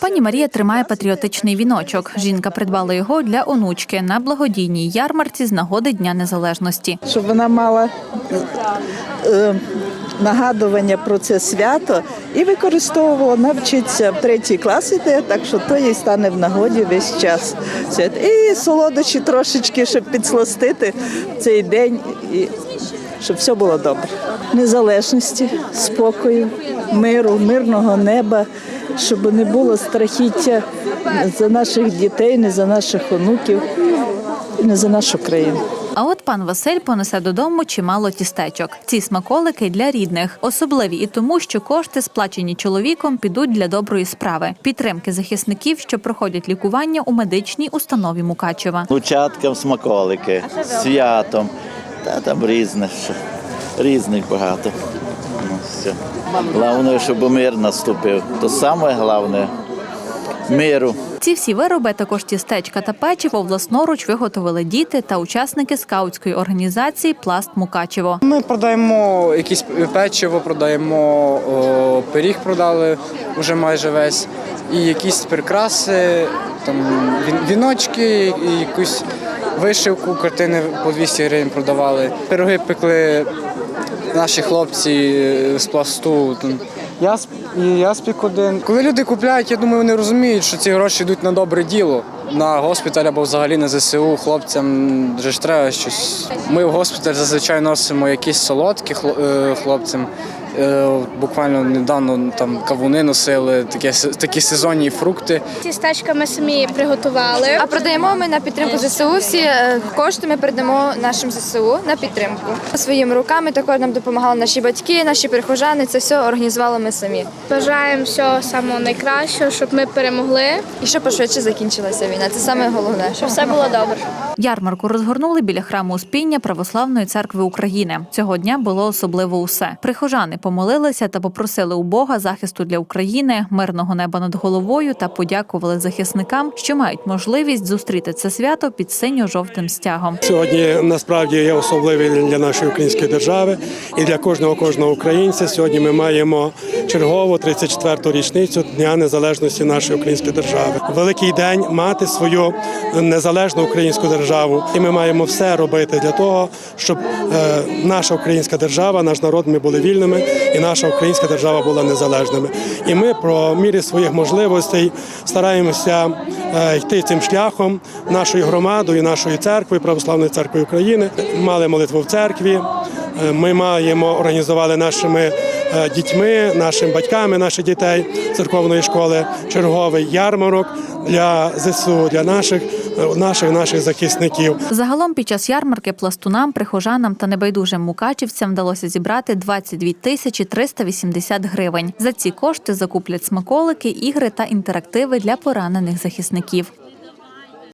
Пані Марія тримає патріотичний віночок. Жінка придбала його для онучки на благодійній ярмарці з нагоди Дня Незалежності. щоб вона мала е, нагадування про це свято і використовувала, навчиться в третій клас іде, так що то їй стане в нагоді весь час. І солодощі трошечки, щоб підсластити цей день і щоб все було добре. Незалежності, спокою, миру, мирного неба, щоб не було страхіття за наших дітей, не за наших онуків, не за нашу країну. А от пан Василь понесе додому чимало тістечок. Ці смаколики для рідних, особливі і тому, що кошти, сплачені чоловіком, підуть для доброї справи підтримки захисників, що проходять лікування у медичній установі Мукачева. Лучаткам смаколики, святом. Та там різне, різних багато. Ну. Головне, щоб мир наступив. То саме головне миру. Ці всі вироби, також тістечка та печиво, власноруч виготовили діти та учасники скаутської організації Пласт Мукачево. Ми продаємо якісь печиво, продаємо о, пиріг, продали вже майже весь, і якісь прикраси, там він- віночки, і якусь вишивку, картини по 200 гривень продавали. Пироги пекли наші хлопці е, з пласту. Я, я спік один. Коли люди купляють, я думаю, вони розуміють, що ці гроші йдуть на добре діло, на госпіталь або взагалі на ЗСУ. Хлопцям вже ж треба щось. Ми в госпіталь зазвичай носимо якісь солодкі е, хлопцям. Е, Буквально недавно там кавуни носили, такі, с- такі сезонні фрукти. Тістечка ми самі приготували. А продаємо ми на підтримку ЗСУ. Всі е, кошти ми передамо нашим ЗСУ на підтримку. Своїми руками також нам допомагали наші батьки, наші прихожани. Це все організували ми самі. Бажаємо всього самого найкращого, щоб ми перемогли, І щоб пошвидше закінчилася війна. Це саме головне. щоб все було добре. Ярмарку розгорнули біля храму Успіння Православної церкви України. Цього дня було особливо усе. Прихожани помолилися та попросили у Бога захисту для України, мирного неба над головою та подякували захисникам, що мають можливість зустріти це свято під синьо-жовтим стягом. Сьогодні насправді є особливий для нашої української держави і для кожного кожного українця. Сьогодні ми маємо чергову 34-ту річницю Дня Незалежності нашої української держави. Великий день мати свою незалежну українську державу, і ми маємо все робити для того, щоб е, наша українська держава, наш народ, ми були вільними, і наша українська держава була незалежними. І ми про мірі своїх можливостей стараємося е, йти цим шляхом нашою громадою, нашою церквою, православною церквою України. Мали молитву в церкві. Е, Ми маємо організували нашими е, дітьми, нашими батьками наших дітей церковної школи черговий ярмарок для ЗСУ, для наших наших наших захисників. Загалом під час ярмарки пластунам, прихожанам та небайдужим мукачівцям вдалося зібрати 22 тисячі 380 гривень. За ці кошти закуплять смаколики, ігри та інтерактиви для поранених захисників.